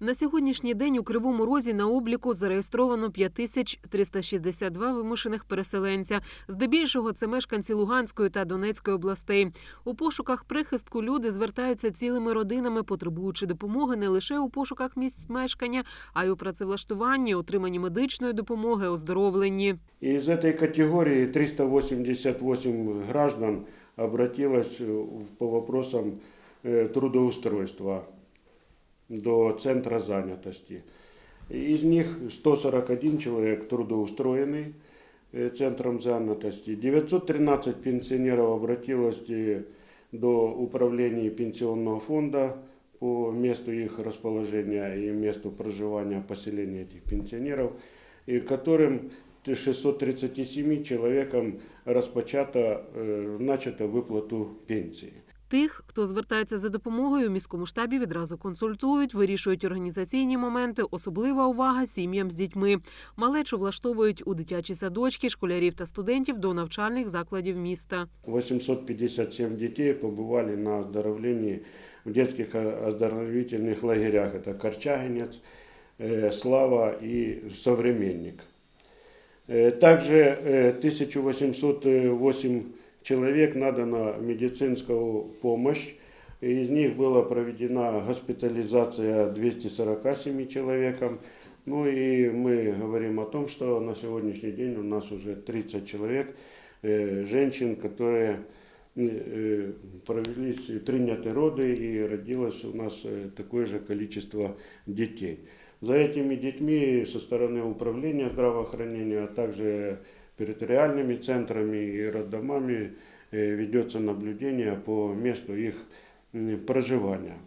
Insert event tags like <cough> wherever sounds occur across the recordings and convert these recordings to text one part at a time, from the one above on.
На сьогоднішній день у Кривому Розі на обліку зареєстровано 5362 вимушених переселенця. Здебільшого це мешканці Луганської та Донецької областей. У пошуках прихистку люди звертаються цілими родинами, потребуючи допомоги не лише у пошуках місць мешкання, а й у працевлаштуванні, отриманні медичної допомоги, оздоровленні. Из этой категории 388 граждан обратилось э, в- по вопросам э, трудоустройства До Центра занятости. Из них 141 человек трудоустроенный э, Центром занятости. 913 пенсионеров обратилось э, до управления пенсионного фонда по месту их расположения и месту проживания поселения этих пенсионеров, и которым 637 человекам розпочато, е, начато виплату пенсії. Тих, хто звертається за допомогою, у міському штабі відразу консультують, вирішують організаційні моменти. Особлива увага сім'ям з дітьми. Малечу влаштовують у дитячі садочки, школярів та студентів до навчальних закладів міста. 857 детей побывали на оздоровлении в детских о- оздоровительных лагерях. Это Корчагинец, э, Слава и Современник. Э, Также э, 1808 человек надана медицинскую помощь. Из них была проведена госпитализация 247 человекам. Ну и мы говорим о том, что на сегодняшний день у нас уже 30 человек, э, женщин, которые э, провелись, приняты роды и родилось у нас э, такое же количество детей. За этими детьми со стороны управления здравоохранения, а также территориальными центрами и роддомами э, ведется наблюдение по месту их проживания.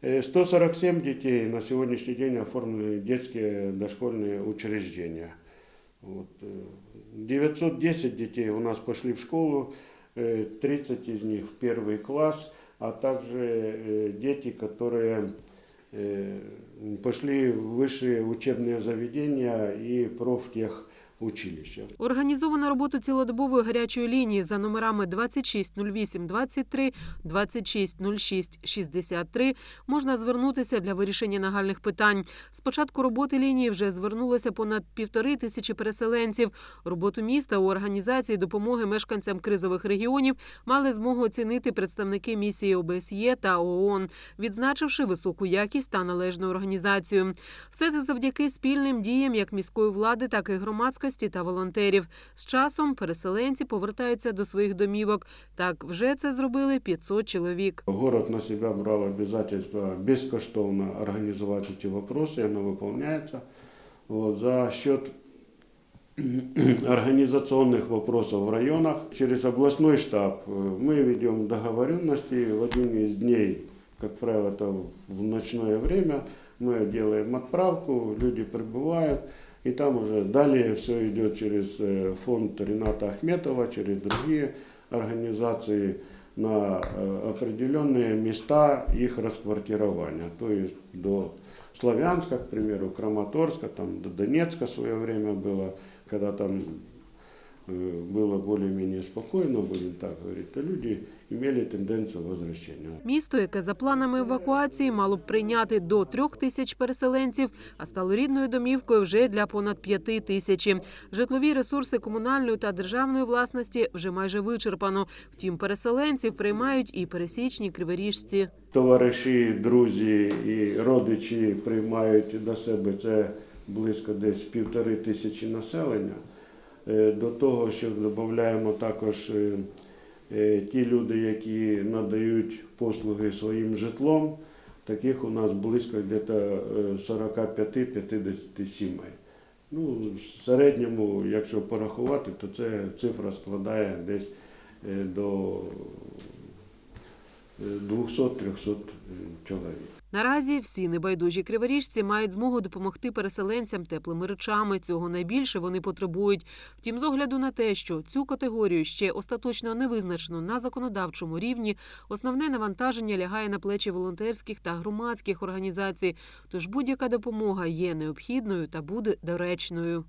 Э, 147 детей на сегодняшний день оформлены детские дошкольные учреждения. Вот, э, 910 детей у нас пошли в школу, э, 30 из них в первый класс, а также э, дети, которые э, пошли в высшие учебные заведения и профтехучилища. Організовано роботу цілодобової гарячої лінії за номерами 2608 23, 2606 63 можна звернутися для вирішення нагальних питань. З початку роботи лінії вже звернулося понад півтори тисячі переселенців. Роботу міста у організації допомоги мешканцям кризових регіонів мали змогу оцінити представники місії ОБСЄ та ООН, відзначивши високу якість та належну організацію. Все це завдяки спільним діям як міської влади, так і громадськості та волонтерів. З часом переселенці повертаються до своїх домівок. Так вже це зробили 500 чоловік. Город на себя брал обязательство бескоштовно организовать эти вопросы, и оно выполняется. Вот, за счет <clears throat> организационных вопросов в районах через областной штаб э, мы ведем договоренности. В один из дней, как правило, это в ночное время, мы делаем отправку, люди прибывают, и там уже далее все идет через э, фонд Рената Ахметова, через другие организации на э, определенные места их расквартирования, то есть до Славянска, к примеру, Краматорска, там до Донецка в свое время было, когда там э, было более-менее спокойно, будем так говорить, то люди имели тенденцию возвращения. Місто, яке за планами евакуації мало б прийняти до трьох тисяч переселенців, а стало рідною домівкою вже для понад п'яти тисячі. Житлові ресурси комунальної та державної власності вже майже вичерпано. Втім, переселенців приймають і пересічні криворіжці. Товариші, друзі і родичі приймають до себе це близько десь півтори тисячі населення. Е, До того, що додаємо також е, е, ті люди, які надають послуги своїм житлом, таких у нас близько 45-50 сімей. Ну, в середньому, якщо порахувати, то це цифра складає десь до 200-300 чоловік. Наразі всі небайдужі криворіжці мають змогу допомогти переселенцям теплими речами. Цього найбільше вони потребують. Втім, з огляду на те, що цю категорію ще остаточно не визначено на законодавчому рівні, основне навантаження лягає на плечі волонтерських та громадських організацій. Тож будь-яка допомога є необхідною та буде доречною.